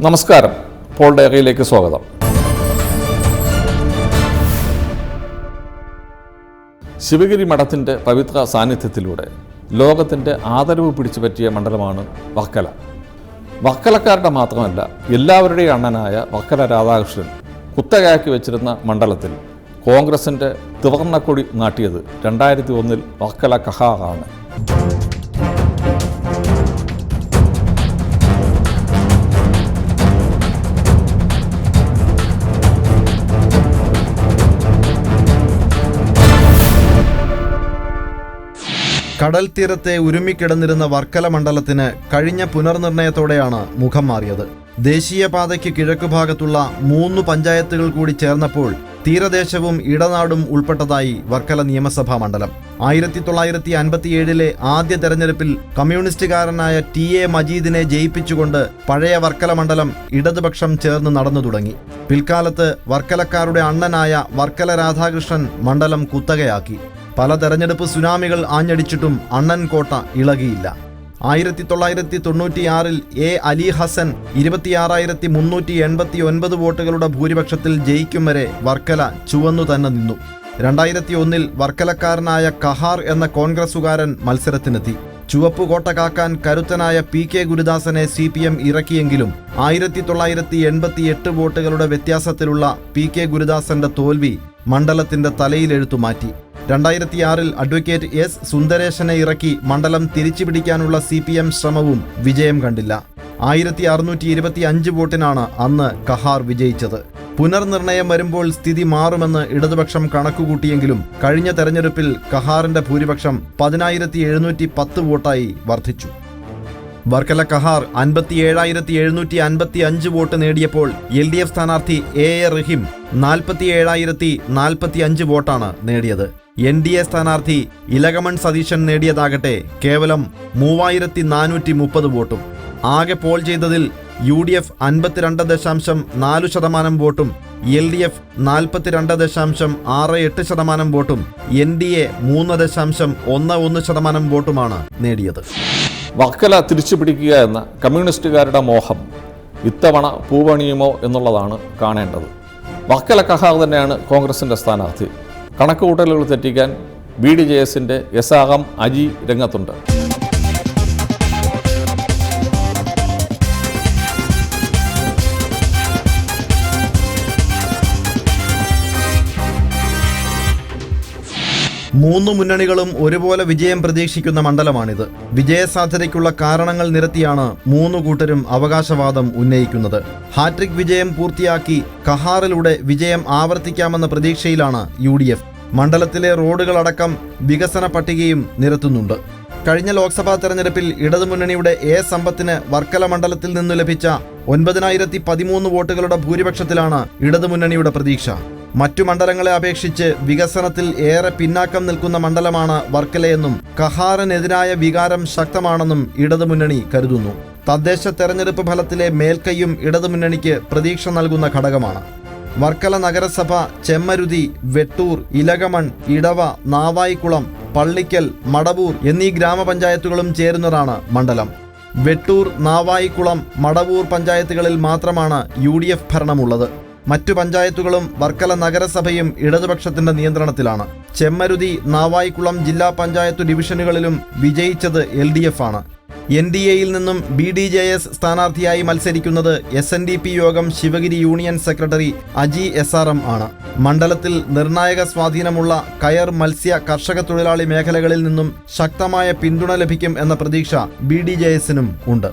നമസ്കാരം. പോൾ ഡയറിയിലേക്ക് സ്വാഗതം. ശിവഗിരി മഠത്തിന്റെ പവിത്ര സാന്നിധ്യത്തിലൂടെ ലോകത്തിന്റെ ആദരവ് പിടിച്ചു പറ്റിയ മണ്ഡലമാണ് വർക്കല വർക്കലക്കാരുടെ മാത്രമല്ല എല്ലാവരുടെയും അണ്ണനായ വർക്കല രാധാകൃഷ്ണൻ കുത്തകയാക്കി വെച്ചിരുന്ന മണ്ഡലത്തിൽ കോൺഗ്രസിന്റെ തിവർണക്കൊടി നാട്ടിയത് രണ്ടായിരത്തി ഒന്നിൽ വർക്കല കഹാറാണ്. കടൽ തീരത്തെ ഉരുമിക്കിടന്നിരുന്ന വർക്കല മണ്ഡലത്തിന് കഴിഞ്ഞ പുനർനിർണയത്തോടെയാണ് മുഖം മാറിയത്. ദേശീയപാതയ്ക്ക് കിഴക്കുഭാഗത്തുള്ള മൂന്ന് പഞ്ചായത്തുകൾ കൂടി ചേർന്നപ്പോൾ തീരദേശവും ഇടനാടും ഉൾപ്പെട്ടതായി വർക്കല നിയമസഭാ മണ്ഡലം. ആയിരത്തി തൊള്ളായിരത്തി അൻപത്തിയേഴിലെ ആദ്യ തെരഞ്ഞെടുപ്പിൽ കമ്മ്യൂണിസ്റ്റുകാരനായ ടി എ മജീദിനെ ജയിപ്പിച്ചുകൊണ്ട് പഴയ വർക്കല മണ്ഡലം ഇടതുപക്ഷം ചേർന്ന് നടന്നു തുടങ്ങി. പിൽക്കാലത്ത് വർക്കലക്കാരുടെ അണ്ണനായ വർക്കല രാധാകൃഷ്ണൻ മണ്ഡലം കുത്തകയാക്കി. പല തെരഞ്ഞെടുപ്പ് സുനാമികൾ ആഞ്ഞടിച്ചിട്ടും അണ്ണൻകോട്ട ഇളകിയില്ല. ആയിരത്തി തൊള്ളായിരത്തി തൊണ്ണൂറ്റിയാറിൽ എ അലി ഹസൻ ഇരുപത്തിയാറായിരത്തി മുന്നൂറ്റി എൺപത്തി ഒൻപത് വോട്ടുകളുടെ ഭൂരിപക്ഷത്തിൽ ജയിക്കും വരെ വർക്കല ചുവന്നു തന്നെ നിന്നു. രണ്ടായിരത്തി ഒന്നിൽ വർക്കലക്കാരനായ കഹാർ എന്ന കോൺഗ്രസുകാരൻ മത്സരത്തിനെത്തി. ചുവപ്പ് കോട്ട കാക്കാൻ കരുത്തനായ പി കെ ഗുരുദാസനെ സി പി എം ഇറക്കിയെങ്കിലും ആയിരത്തി തൊള്ളായിരത്തി എൺപത്തി എട്ട് വോട്ടുകളുടെ വ്യത്യാസത്തിലുള്ള പി കെ ഗുരുദാസന്റെ തോൽവി മണ്ഡലത്തിന്റെ തലയിലെഴുത്തു മാറ്റി. രണ്ടായിരത്തിയാറിൽ അഡ്വക്കേറ്റ് എസ് സുന്ദരേശനെ ഇറക്കി മണ്ഡലം തിരിച്ചുപിടിക്കാനുള്ള സി പി എം ശ്രമവും വിജയം കണ്ടില്ല. ആയിരത്തി അറുന്നൂറ്റി ഇരുപത്തി അഞ്ച് വോട്ടിനാണ് അന്ന് കഹാർ വിജയിച്ചത്. പുനർനിർണയം വരുമ്പോൾ സ്ഥിതി മാറുമെന്ന് ഇടതുപക്ഷം കണക്കുകൂട്ടിയെങ്കിലും കഴിഞ്ഞ തെരഞ്ഞെടുപ്പിൽ കഹാറിന്റെ ഭൂരിപക്ഷം പതിനായിരത്തി എഴുന്നൂറ്റി പത്ത് വോട്ടായി വർദ്ധിച്ചു. വർക്കല കഹാർ അൻപത്തി ഏഴായിരത്തി എഴുന്നൂറ്റി അൻപത്തി അഞ്ച് വോട്ട് നേടിയപ്പോൾ എൽ ഡി എഫ് സ്ഥാനാർത്ഥി എ എ റഹീം നാൽപ്പത്തി ഏഴായിരത്തി നാൽപ്പത്തി അഞ്ച് വോട്ടാണ് നേടിയത്. എൻ ഡി എ സ്ഥാനാർത്ഥി ഇലകമൺ സതീശൻ നേടിയതാകട്ടെ കേവലം മൂവായിരത്തി നാനൂറ്റി മുപ്പത് വോട്ടും. ആകെ പോൾ ചെയ്തതിൽ യു ഡി എഫ് അൻപത്തിരണ്ട് ദശാംശം നാല് ശതമാനം വോട്ടും എൽ ഡി എഫ് നാൽപ്പത്തിരണ്ട് ദശാംശം ആറ് എട്ട് ശതമാനം വോട്ടും എൻ ഡി എ മൂന്ന് ദശാംശം ഒന്ന് ഒന്ന് ശതമാനം വോട്ടുമാണ് നേടിയത്. വക്കല തിരിച്ചു പിടിക്കുക എന്ന കമ്മ്യൂണിസ്റ്റുകാരുടെ മോഹം ഇത്തവണ പൂവണിയുമോ എന്നുള്ളതാണ് കാണേണ്ടത്. വക്കല കഹാർ തന്നെയാണ് കോൺഗ്രസിന്റെ സ്ഥാനാർത്ഥി. കണക്കുകൂട്ടലുകൾ തെറ്റിക്കാൻ ബി ഡി ജെ എസിന്റെ യസാകം അജി രംഗത്തുണ്ട്. മൂന്ന് മുന്നണികളും ഒരുപോലെ വിജയം പ്രതീക്ഷിക്കുന്ന മണ്ഡലമാണിത്. വിജയസാധ്യതയ്ക്കുള്ള കാരണങ്ങൾ നിരത്തിയാണ് മൂന്ന് കൂട്ടരും അവകാശവാദം ഉന്നയിക്കുന്നത്. ഹാട്രിക് വിജയം പൂർത്തിയാക്കി കഹാറിലൂടെ വിജയം ആവർത്തിക്കാമെന്ന പ്രതീക്ഷയിലാണ് യു മണ്ഡലത്തിലെ റോഡുകളടക്കം വികസന പട്ടികയും നിരത്തുന്നുണ്ട്. കഴിഞ്ഞ ലോക്സഭാ തെരഞ്ഞെടുപ്പിൽ ഇടതുമുന്നണിയുടെ എ സമ്പത്തിന് വർക്കല മണ്ഡലത്തിൽ നിന്നു ലഭിച്ച ഒൻപതിനായിരത്തി പതിമൂന്ന് വോട്ടുകളുടെ ഭൂരിപക്ഷത്തിലാണ് ഇടതുമുന്നണിയുടെ പ്രതീക്ഷ. മറ്റു മണ്ഡലങ്ങളെ അപേക്ഷിച്ച് വികസനത്തിൽ ഏറെ പിന്നാക്കം നിൽക്കുന്ന മണ്ഡലമാണ് വർക്കലയെന്നും കഹാറിനെതിരായ വികാരം ശക്തമാണെന്നും ഇടതുമുന്നണി കരുതുന്നു. തദ്ദേശ തെരഞ്ഞെടുപ്പ് ഫലത്തിലെ മേൽക്കൈയും ഇടതുമുന്നണിക്ക് പ്രതീക്ഷ നൽകുന്ന ഘടകമാണ്. വർക്കല നഗരസഭ ചെമ്മരുതി വെട്ടൂർ ഇലകമൺ ഇടവ നാവായിക്കുളം പള്ളിക്കൽ മടവൂർ എന്നീ ഗ്രാമപഞ്ചായത്തുകളും ചേരുന്നതാണ് മണ്ഡലം. വെട്ടൂർ നാവായിക്കുളം മടവൂർ പഞ്ചായത്തുകളിൽ മാത്രമാണ് യു ഭരണമുള്ളത്. മറ്റു പഞ്ചായത്തുകളും വർക്കല നഗരസഭയും ഇടതുപക്ഷത്തിന്റെ നിയന്ത്രണത്തിലാണ്. ചെമ്മരുതി നാവായിക്കുളം ജില്ലാ പഞ്ചായത്ത് ഡിവിഷനുകളിലും വിജയിച്ചത് എൽ ഡി എഫ് ആണ് എൻ ഡി എയിൽ നിന്നും ബി ഡി ജെ എസ് സ്ഥാനാർത്ഥിയായി മത്സരിക്കുന്നത് എസ് എൻ ഡി പി യോഗം Sivagiri union secretary Aji S R M ആണ്. മണ്ഡലത്തിൽ നിർണായക സ്വാധീനമുള്ള കയർ മത്സ്യ കർഷക തൊഴിലാളി മേഖലകളിൽ നിന്നും ശക്തമായ പിന്തുണ ലഭിക്കും എന്ന പ്രതീക്ഷ ബി ഡി ജെ എസിനും ഉണ്ട്.